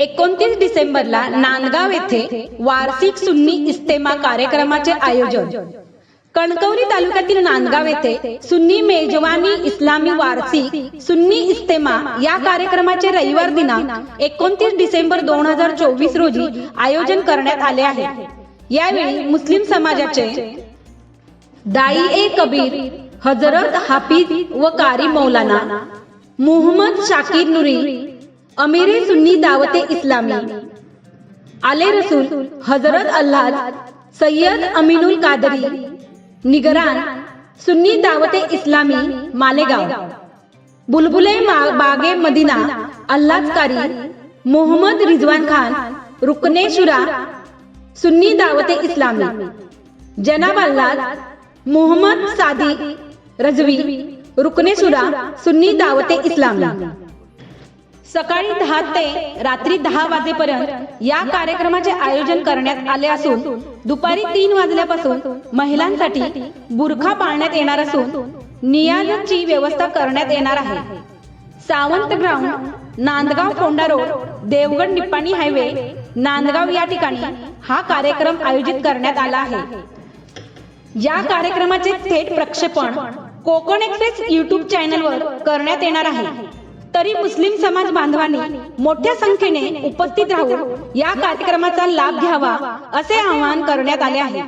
एकोणतीस डिसेंबरला नांदगाव येथे वार्षिक सुन्नी इस्तेमा कार्यक्रमाचे आयोजन. कणकवली तालुक्यातील नांदगाव येथे सुन्नी मेजवानी इस्लामी वार्षिक सुन्नी इस्तेमा या कार्यक्रमाचे रविवार दिनांक एकोणतीस डिसेंबर दोन हजार चोवीस रोजी आयोजन करण्यात आले आहे. यावेळी मुस्लिम समाजाचे दाई ए कबीर हजरत हाफिज व कारी मौलाना मुहम्मद शाकीर नुरी अमीरे सुन्नी दावते इस्लामी. आले रसूल हजरत अल्लाह सय्यद अमीनुल कादरी. निगरान सुन्नी दावते इस्लामी मालेगाव. बुलबुले बागे मदिना अल्लाहकारी मोहम्मद रिजवान खान रुकने शुरा सुन्नी दावते इस्लामी. जनाब अल्लाह मोहम्मद सादी रजवी रुकने सुरा सुन्नी दावते इस्लामी. सकाळी दहा ते रात्री दहा वाजेपर्यंत या कार्यक्रमाचे आयोजन करण्यात आले असून दुपारी तीन वाजल्यापासून महिलांसाठी बुरखा पाळण्यात येणार असून नियाजची व्यवस्था करण्यात येणार आहे. Sawant ground Nandgaon Phonda road Devgad Nippani highway Nandgaon या ठिकाणी हा कार्यक्रम आयोजित करण्यात आला आहे. या कार्यक्रमाचे थेट प्रक्षेपण कोकण एक्सप्रेस युट्यूब चॅनलवर करण्यात येणार आहे. तरी मुस्लिम समाज बांधवांनी मोठ्या संख्येने उपस्थित राहून या कार्यक्रमाचा लाभ घ्यावा असे आवाहन करण्यात आले आहे.